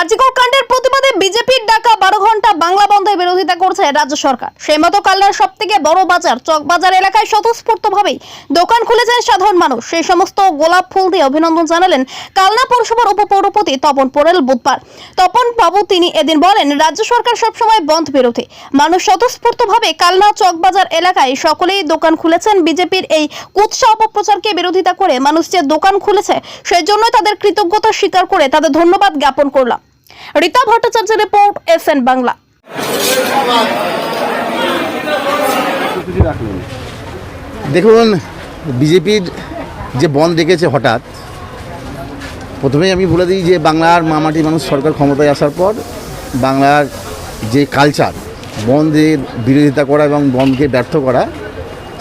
আর্জিকর কাণ্ডের প্রতিবাদে বিজেপির ডাকা বারো ঘণ্টা বাংলা বন্ধের বিরোধিতা করছে রাজ্য সরকার। সেই মতো কালনার সব থেকে বড় বাজার, চকবাজার এলাকায় স্বতঃস্ফূর্তভাবেই দোকান খুলেছেন সাধারণ মানুষ। সেই সমস্ত গোলাপ ফুল দিয়ে অভিনন্দন জানালেন কালনা পৌরসভার উপপৌরপতি তপন পোরেল বুধবার। তপন বাবু তিনি এদিন বলেন, রাজ্য সরকার সবসময় বন্ধ বিরোধী। মানুষ স্বতঃস্ফূর্তভাবে কালনা চকবাজার এলাকায় সকলেই দোকান খুলেছেন বিজেপির এই কুৎসা অপপ্রচারকে বিরোধিতা করে। মানুষ যে দোকান খুলেছে, সেই জন্য তাদের কৃতজ্ঞতা স্বীকার করে তাদের ধন্যবাদ জ্ঞাপন করলাম। রীতা ভট্টাচার্যের রিপোর্ট এস এন বাংলা। দেখুন, বিজেপির যে বন্ধ ডেকেছে হঠাৎ, প্রথমেই আমি বলে দিই যে বাংলার মামাটি মানুষ সরকার ক্ষমতায় আসার পর বাংলার যে কালচার বন্ধের বিরোধিতা করা এবং বন্ধকে ব্যর্থ করা,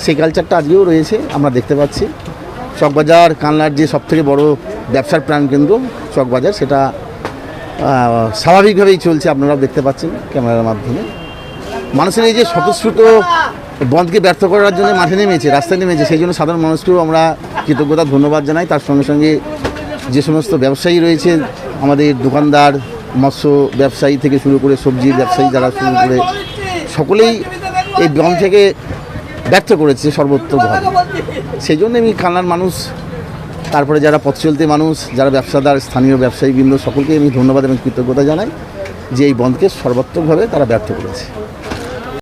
সেই কালচারটা আজকেও রয়েছে, আমরা দেখতে পাচ্ছি। চকবাজার, কানলার যে সবথেকে বড় ব্যবসার প্রাণকেন্দ্র চকবাজার, সেটা স্বাভাবিকভাবেই চলছে, আপনারাও দেখতে পাচ্ছেন ক্যামেরার মাধ্যমে। মানুষের এই যে স্বতঃস্ফূর্ত বন্ধকে ব্যর্থ করার জন্য মাঠে নেমেছে, রাস্তায় নেমেছে, সেই জন্য সাধারণ মানুষকেও আমরা কৃতজ্ঞতা, ধন্যবাদ জানাই। তার সঙ্গে সঙ্গে যে সমস্ত ব্যবসায়ী রয়েছে, আমাদের দোকানদার, মৎস্য ব্যবসায়ী থেকে শুরু করে সবজির ব্যবসায়ী যারা শুরু করে, সকলেই এই বন্ধ থেকে ব্যর্থ করেছে সর্বোত্তভাবে সেই জন্য আমি কান্নার মানুষ তারপরে যারা পথ চলতে মানুষ, যারা ব্যবসাদার, স্থানীয় ব্যবসায়ীবৃন্দ, সকলকে আমি ধন্যবাদ এবং কৃতজ্ঞতা জানাই যে এই বন্ধকে সর্বাত্মকভাবে তারা ব্যর্থ করেছে।